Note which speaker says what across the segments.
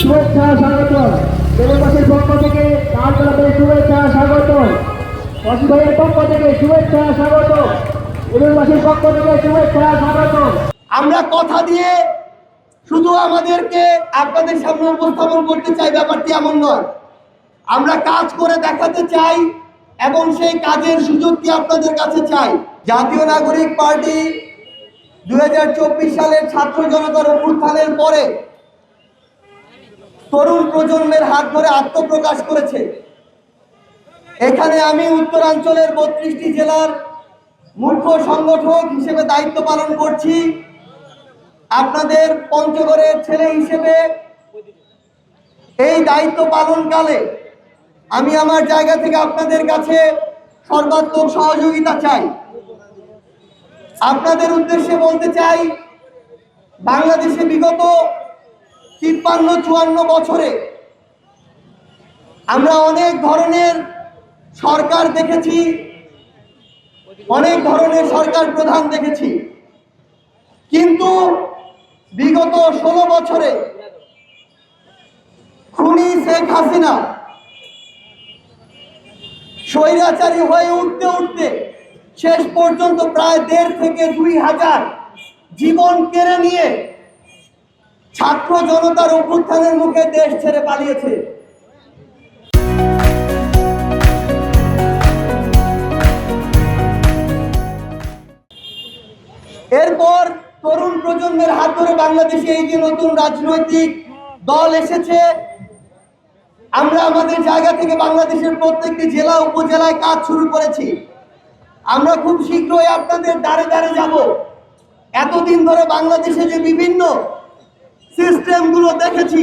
Speaker 1: শুভেচ্ছা, স্বাগত। দেববাসীর পক্ষ থেকে লাল গোলাপের শুভেচ্ছা, স্বাগত। অসি ভাইয়ের পক্ষ থেকে শুভেচ্ছা, স্বাগত। দেববাসীর পক্ষ থেকে শুভেচ্ছা, স্বাগত।
Speaker 2: আমরা কথা দিয়ে শুধু আমাদেরকে আপনাদের সামনে উপস্থাপন করতে চাই ব্যাপারটি এমন নয়। আমরা কাজ করে দেখাতে চাই এবং সেই কাজের সুযোগটি আপনাদের কাছে চাই। জাতীয় নাগরিক পার্টি দুই হাজার চব্বিশ সালের ছাত্র জনতার অভ্যুত্থানের পরে তরুণ প্রজন্মের হাত ধরে আত্মপ্রকাশ করেছে। এখানে আমি উত্তরাঞ্চলের বত্রিশটি জেলার মুখ্য সংগঠক হিসেবে দায়িত্ব পালন করছি। আপনাদের পঞ্চগড়ের ছেলে হিসেবে এই দায়িত্ব পালনকালে আমি আমার জায়গা থেকে আপনাদের কাছে সর্বাত্মক সহযোগিতা চাই। আপনাদের উদ্দেশ্যে বলতে চাই, বাংলাদেশে বিগত তিপ্পান্ন, চুয়ান্ন বছরে আমরা অনেক ধরনের সরকার দেখেছি, অনেক ধরনের সরকার প্রধান দেখেছি। কিন্তু বিগত ষোলো বছরে খুনি শেখ হাসিনা স্বৈরাচারী হয়ে উঠতে উঠতে শেষ পর্যন্ত প্রায় দেড় থেকে দুই হাজার জীবন কেড়ে নিয়ে ছাত্র জনতার অভ্যুত্থানের মুখে দেশ ছেড়ে পালিয়েছে। এরপর তরুণ প্রজন্মের হাত ধরে বাংলাদেশে এই যে নতুন রাজনৈতিক দল এসেছে, আমরা আমাদের জায়গা থেকে বাংলাদেশের প্রত্যেকটি জেলা, উপজেলায় কাজ শুরু করেছি। আমরা খুব শীঘ্রই আপনাদের দ্বারে দ্বারে যাব। এতদিন ধরে বাংলাদেশে যে বিভিন্ন সিস্টেমগুলো দেখেছি।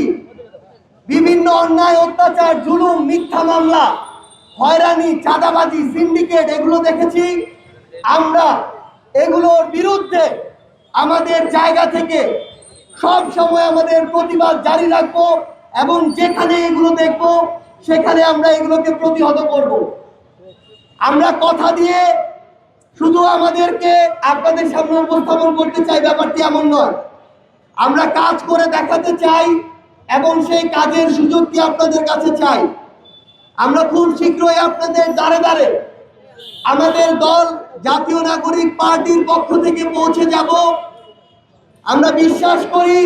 Speaker 2: বিভিন্ন অন্যায়, অত্যাচার, জুলুম, মিথ্যা মামলা, হয়রানি, চাঁদাবাজি, সিন্ডিকেট, এগুলো দেখেছি। আমরা এগুলোর বিরুদ্ধে আমাদের জায়গা থেকে সব সময় আমাদের প্রতিবাদ জারি রাখব এবং যেখানে এগুলো দেখব, সেখানে আমরা এগুলোকে প্রতিহত করব। আমরা কথা দিয়ে শুধু আমাদেরকে আপনাদের সামনে উপস্থাপন করতে চাই, ব্যাপারটি এমন নয়। আমরা কাজ করে দেখাতে চাই এবং সেই কাজের সুযোগটি আপনাদের কাছে চাই। আমরা খুব শীঘ্রই আপনাদের দ্বারে দ্বারে আমাদের দল জাতীয় নাগরিক পার্টির পক্ষ থেকে পৌঁছে যাব। আমরা বিশ্বাস করি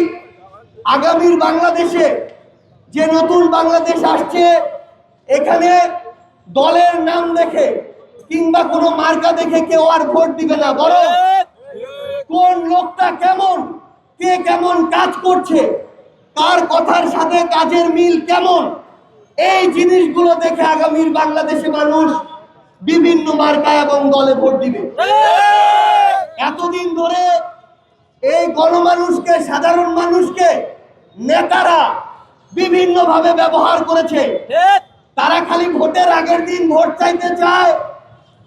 Speaker 2: আগামীর বাংলাদেশে যে নতুন বাংলাদেশ আসছে, এখানে দলের নাম দেখে কিংবা কোনো মার্কা দেখে কেউ আর ভোট দিবে না। বরং কোন লোকটা কেমন? কে কেমন কাজ করছে? কার কথার সাথে কাজের মিল কেমন? এই জিনিসগুলো দেখে আগামীর বাংলাদেশে মানুষ বিভিন্ন মার্কা এবং দলে ভোট দিবে। এতদিন ধরে এই গণমানুষকে, সাধারণ মানুষকে নেতারা বিভিন্ন ভাবে ব্যবহার করেছে। তারা খালি ভোটের আগের দিন ভোট চাইতে চায়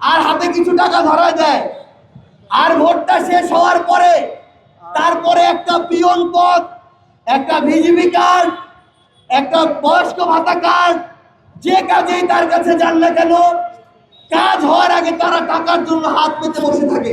Speaker 2: আর হাতে কিছু টাকা ধরা দেয় আর ভোটটা শেষ হওয়ার পরে তারপরে একটা পিয়ন পদ একটা ভিজিবি কার্ড একটা বয়স্ক ভাতা কার্ড যে কাজেই তার কাছে যান না কেন, কাজ হওয়ার আগে তারা টাকার জন্য হাত পেতে বসে থাকে।